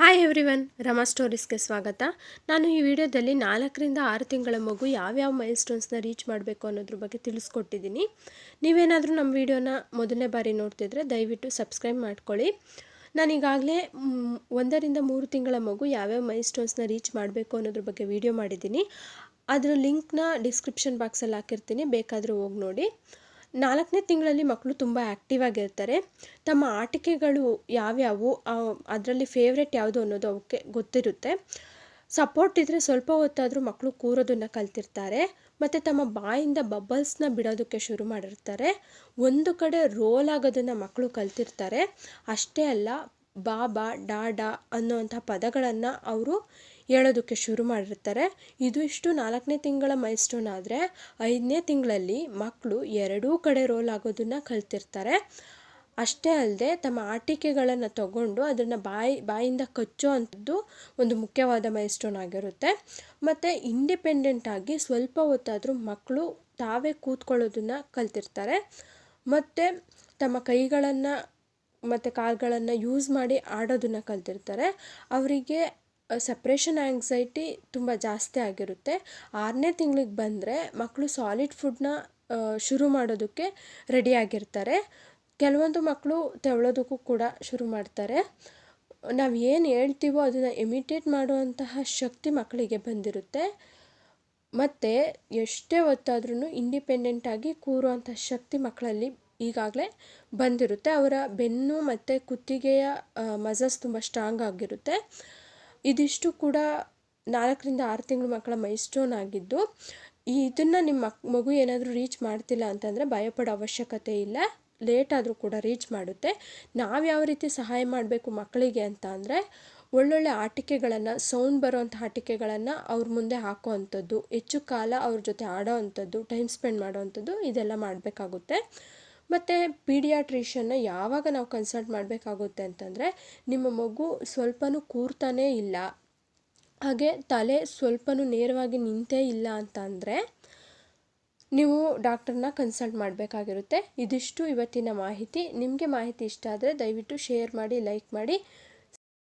Hi everyone Rama ಸ್ಟೋರೀಸ್ಗೆ ಸ್ವಾಗತ. ನಾನು ಈ ವಿಡಿಯೋದಲ್ಲಿ ನಾಲ್ಕರಿಂದ ಆರು ತಿಂಗಳ ಮಗು ಯಾವ್ಯಾವ ಮೈಲ್ ಸ್ಟೋನ್ಸ್ನ ರೀಚ್ ಮಾಡಬೇಕು ಅನ್ನೋದ್ರ ಬಗ್ಗೆ ತಿಳಿಸ್ಕೊಟ್ಟಿದ್ದೀನಿ. ನೀವೇನಾದರೂ ನಮ್ಮ ವಿಡಿಯೋನ ಮೊದಲನೇ ಬಾರಿ ನೋಡ್ತಿದ್ರೆ ದಯವಿಟ್ಟು ಸಬ್ಸ್ಕ್ರೈಬ್ ಮಾಡ್ಕೊಳ್ಳಿ. ನಾನೀಗಾಗಲೇ ಒಂದರಿಂದ ಮೂರು ತಿಂಗಳ ಮಗು ಯಾವ್ಯಾವ ಮೈಲ್ ಸ್ಟೋನ್ಸ್ನ ರೀಚ್ ಮಾಡಬೇಕು ಅನ್ನೋದ್ರ ಬಗ್ಗೆ ವಿಡಿಯೋ ಮಾಡಿದ್ದೀನಿ. ಅದರ ಲಿಂಕ್ನ ಡಿಸ್ಕ್ರಿಪ್ಷನ್ ಬಾಕ್ಸಲ್ಲಿ ಹಾಕಿರ್ತೀನಿ, ಬೇಕಾದರೂ ಹೋಗಿ ನೋಡಿ. ನಾಲ್ಕನೇ ತಿಂಗಳಲ್ಲಿ ಮಕ್ಕಳು ತುಂಬ ಆ್ಯಕ್ಟಿವ್ ಆಗಿರ್ತಾರೆ. ತಮ್ಮ ಆಟಿಕೆಗಳು ಯಾವ್ಯಾವು ಅದರಲ್ಲಿ ಫೇವ್ರೇಟ್ ಯಾವುದು ಅನ್ನೋದು ಅವಕ್ಕೆ ಗೊತ್ತಿರುತ್ತೆ. ಸಪೋರ್ಟ್ ಇದ್ದರೆ ಸ್ವಲ್ಪ ಹೊತ್ತಾದರೂ ಮಕ್ಕಳು ಕೂರೋದನ್ನು ಕಲ್ತಿರ್ತಾರೆ. ಮತ್ತು ತಮ್ಮ ಬಾಯಿಂದ ಬಬ್ಬಲ್ಸ್ನ ಬಿಡೋದಕ್ಕೆ ಶುರು ಮಾಡಿರ್ತಾರೆ. ಒಂದು ಕಡೆ ರೋಲ್ ಆಗೋದನ್ನು ಮಕ್ಕಳು ಕಲ್ತಿರ್ತಾರೆ. ಅಷ್ಟೇ ಅಲ್ಲ ಬಾಬಾ, ಡಾಡಾ ಅನ್ನೋವಂಥ ಪದಗಳನ್ನು ಅವರು ಹೇಳೋದಕ್ಕೆ ಶುರು ಮಾಡಿರ್ತಾರೆ. ಇದು ಇಷ್ಟು ನಾಲ್ಕನೇ ತಿಂಗಳ ಮೈಲ್ಸ್ಟೋನ್ ಆದರೆ ಐದನೇ ತಿಂಗಳಲ್ಲಿ ಮಕ್ಕಳು ಎರಡೂ ಕಡೆ ರೋಲ್ ಆಗೋದನ್ನು ಕಲ್ತಿರ್ತಾರೆ. ಅಷ್ಟೇ ಅಲ್ಲದೆ ತಮ್ಮ ಆಟಿಕೆಗಳನ್ನು ತಗೊಂಡು ಅದನ್ನು ಬಾಯಿ, ಬಾಯಿಂದ ಕಚ್ಚೋ ಅಂಥದ್ದು ಒಂದು ಮುಖ್ಯವಾದ ಮೈಲ್ಸ್ಟೋನ್ ಆಗಿರುತ್ತೆ. ಮತ್ತು ಇಂಡಿಪೆಂಡೆಂಟಾಗಿ ಸ್ವಲ್ಪ ಹೊತ್ತಾದರೂ ಮಕ್ಕಳು ತಾವೇ ಕೂತ್ಕೊಳ್ಳೋದನ್ನು ಕಲ್ತಿರ್ತಾರೆ. ಮತ್ತು ತಮ್ಮ ಕೈಗಳನ್ನು ಮತ್ತು ಕಾಲುಗಳನ್ನು ಯೂಸ್ ಮಾಡಿ ಆಡೋದನ್ನು ಕಲ್ತಿರ್ತಾರೆ. ಅವರಿಗೆ ಸಪ್ರೇಷನ್ ಆ್ಯಂಗ್ಸೈಟಿ ತುಂಬ ಜಾಸ್ತಿ ಆಗಿರುತ್ತೆ. ಆರನೇ ತಿಂಗಳಿಗೆ ಬಂದರೆ ಮಕ್ಕಳು ಸಾಲಿಡ್ ಫುಡ್ನ ಶುರು ಮಾಡೋದಕ್ಕೆ ರೆಡಿಯಾಗಿರ್ತಾರೆ ಕೆಲವೊಂದು ಮಕ್ಕಳು ತೆವಳೋದಕ್ಕೂ ಕೂಡ ಶುರು ಮಾಡ್ತಾರೆ. ನಾವು ಏನು ಹೇಳ್ತೀವೋ ಅದನ್ನು ಇಮಿಟೇಟ್ ಮಾಡುವಂತಹ ಶಕ್ತಿ ಮಕ್ಕಳಿಗೆ ಬಂದಿರುತ್ತೆ. ಮತ್ತು ಎಷ್ಟೇ ಹೊತ್ತಾದ್ರೂ ಇಂಡಿಪೆಂಡೆಂಟಾಗಿ ಕೂರುವಂಥ ಶಕ್ತಿ ಮಕ್ಕಳಲ್ಲಿ ಈಗಾಗಲೇ ಬಂದಿರುತ್ತೆ. ಅವರ ಬೆನ್ನು ಮತ್ತು ಕುತ್ತಿಗೆಯ ಮಸಲ್ಸ್ ತುಂಬ ಸ್ಟ್ರಾಂಗ್ ಆಗಿರುತ್ತೆ. ಇದಿಷ್ಟು ಕೂಡ ನಾಲ್ಕರಿಂದ ಆರು ತಿಂಗಳು ಮಕ್ಕಳ ಮೈಸ್ಟೋನ್ ಆಗಿದ್ದು, ಈ ಇದನ್ನು ನಿಮ್ಮ ಮಕ್, ಮಗು ಏನಾದರೂ ರೀಚ್ ಮಾಡ್ತಿಲ್ಲ ಅಂತಂದರೆ ಭಯಪಡೋ ಅವಶ್ಯಕತೆ ಇಲ್ಲ. ಲೇಟ್ ಆದರೂ ಕೂಡ ರೀಚ್ ಮಾಡುತ್ತೆ. ನಾವು ಯಾವ ರೀತಿ ಸಹಾಯ ಮಾಡಬೇಕು ಮಕ್ಕಳಿಗೆ ಅಂತ ಅಂದರೆ ಒಳ್ಳೊಳ್ಳೆ ಆಟಿಕೆಗಳನ್ನು ಸೌಂಡ್ ಬರೋವಂಥ ಆಟಿಕೆಗಳನ್ನು ಅವ್ರ ಮುಂದೆ ಹಾಕೋ ಅಂಥದ್ದು ಹೆಚ್ಚು ಕಾಲ ಅವ್ರ ಜೊತೆ ಆಡೋ ಅಂಥದ್ದು ಟೈಮ್ ಸ್ಪೆಂಡ್ ಮಾಡೋ ಅಂಥದ್ದು ಇದೆಲ್ಲ ಮಾಡಬೇಕಾಗುತ್ತೆ. ಮತ್ತು ಪೀಡಿಯಾಟ್ರಿಷನ್ನ ಯಾವಾಗ ನಾವು ಕನ್ಸಲ್ಟ್ ಮಾಡಬೇಕಾಗುತ್ತೆ ಅಂತಂದರೆ ನಿಮ್ಮ ಮಗು ಸ್ವಲ್ಪನೂ ಕೂರ್ತಾನೇ ಇಲ್ಲ. ಹಾಗೆ ತಲೆ ಸ್ವಲ್ಪನೂ ನೇರವಾಗಿ ನಿಂತೇ ಇಲ್ಲ ಅಂತ ಅಂದರೆ ನೀವು ಡಾಕ್ಟರ್ನ ಕನ್ಸಲ್ಟ್ ಮಾಡಬೇಕಾಗಿರುತ್ತೆ. ಇದಿಷ್ಟು ಇವತ್ತಿನ ಮಾಹಿತಿ. ನಿಮಗೆ ಮಾಹಿತಿ ಇಷ್ಟ ಆದರೆ ದಯವಿಟ್ಟು ಶೇರ್ ಮಾಡಿ, ಲೈಕ್ ಮಾಡಿ.